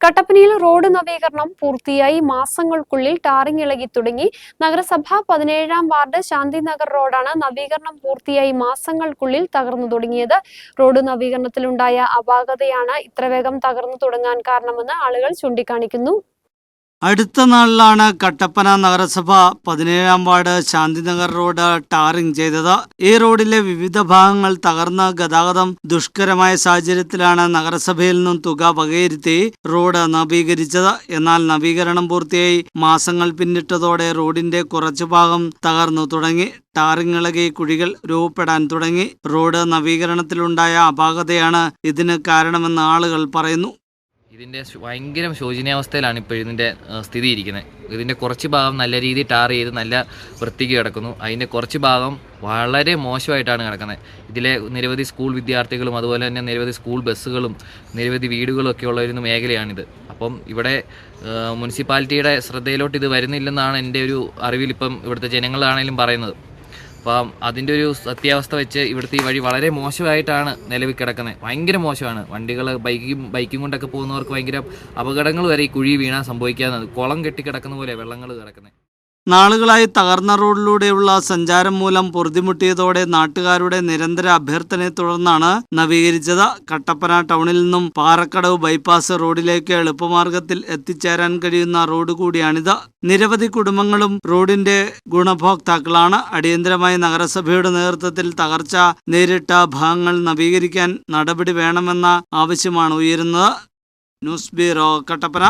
കട്ടപ്പനയിൽ റോഡ് നവീകരണം പൂർത്തിയായി. മാസങ്ങൾക്കുള്ളിൽ ടാറിംഗ് ഇളകി തുടങ്ങി. നഗരസഭ പതിനേഴാം വാർഡ് ശാന്തിനഗർ റോഡാണ് നവീകരണം പൂർത്തിയായി. മാസങ്ങൾക്കുള്ളിൽ തകർന്നു തുടങ്ങിയത്. റോഡ് നവീകരണത്തിലുണ്ടായ അപാകതയാണ് ഇത്ര വേഗം തകർന്നു തുടങ്ങാൻ കാരണമെന്ന് ആളുകൾ ചൂണ്ടിക്കാണിക്കുന്നു. അടുത്ത നാളിലാണ് കട്ടപ്പന നഗരസഭ പതിനേഴാം വാർഡ് ശാന്തിനഗർ റോഡ് ടാറിംഗ് ചെയ്തത്. ഈ റോഡിലെ വിവിധ ഭാഗങ്ങൾ തകർന്ന ഗതാഗതം ദുഷ്കരമായ സാഹചര്യത്തിലാണ് നഗരസഭയിൽ നിന്നും തുക വകയിരുത്തി റോഡ് നവീകരിച്ചത്. എന്നാൽ നവീകരണം പൂർത്തിയായി മാസങ്ങൾ പിന്നിട്ടതോടെ റോഡിന്റെ കുറച്ചു ഭാഗം തകർന്നു തുടങ്ങി. ടാറിംഗ് ഇളകി കുഴികൾ രൂപപ്പെടാൻ തുടങ്ങി. റോഡ് നവീകരണത്തിലുണ്ടായ അപാകതയാണ് ഇതിന് കാരണമെന്ന് ആളുകൾ പറയുന്നു. ഇതിന്റെ ഭയങ്കര ശോചനീയാവസ്ഥയിലാണ് ഇപ്പോൾ ഇതിന്റെ സ്ഥിതി ഇരിക്കുന്നത് ഇതിന്റെ കുറച്ച് ഭാഗം നല്ല രീതിയിൽ ടാർ ചെയ്ത് നല്ല വൃത്തിക്ക് കിടക്കുന്നു. അതിന്റെ കുറച്ച് ഭാഗം വളരെ മോശമായിട്ടാണ് കിടക്കുന്നത്. ഇതിലെ നിരവധി സ്കൂൾ വിദ്യാർത്ഥികളും അതുപോലെ തന്നെ നിരവധി സ്കൂൾ ബസ്സുകളും നിരവധി വീടുകളും ഒക്കെ ഉള്ള ഒരു മേഖലയാണിത്. അപ്പം ഇവിടെ മുനിസിപ്പാലിറ്റിയുടെ ശ്രദ്ധയിലോട്ട് ഇത് വരുന്നില്ലെന്നാണ് എന്റെ ഒരു അറിവിൽ ഇപ്പം ഇവിടുത്തെ ജനങ്ങളാണെങ്കിലും പറയുന്നത്. അപ്പം അതിന്റെ ഒരു സത്യാവസ്ഥ വെച്ച് ഇവിടുത്തെ ഈ വഴി വളരെ മോശമായിട്ടാണ് നിലവിൽ കിടക്കുന്നത്. ഭയങ്കര മോശമാണ്. വണ്ടികൾ ബൈക്കും ബൈക്കും കൊണ്ടൊക്കെ പോകുന്നവർക്ക് ഭയങ്കര അപകടങ്ങൾ വരെ ഈ കുഴി വീണാൽ സംഭവിക്കാവുന്നത് കുളം കെട്ടി കിടക്കുന്ന പോലെ വെള്ളങ്ങൾ കിടക്കുന്നത് നാളുകളായി തകർന്ന റോഡിലൂടെയുള്ള സഞ്ചാരം മൂലം പൊറുതിമുട്ടിയതോടെ നാട്ടുകാരുടെ നിരന്തര അഭ്യർത്ഥനയെ തുടർന്നാണ് നവീകരിച്ചത്. കട്ടപ്പന ടൗണിൽ നിന്നും പാറക്കടവ് ബൈപ്പാസ് റോഡിലേക്ക് എളുപ്പമാർഗത്തിൽ എത്തിച്ചേരാൻ കഴിയുന്ന റോഡ് കൂടിയാണിത്. നിരവധി കുടുംബങ്ങളും റോഡിന്റെ ഗുണഭോക്താക്കളാണ്. അടിയന്തരമായി നഗരസഭയുടെ നേതൃത്വത്തിൽ തകർച്ച നേരിട്ട ഭാഗങ്ങൾ നവീകരിക്കാൻ നടപടി വേണമെന്ന ആവശ്യമാണ് ഉയരുന്നത്. News bureau Kattappana.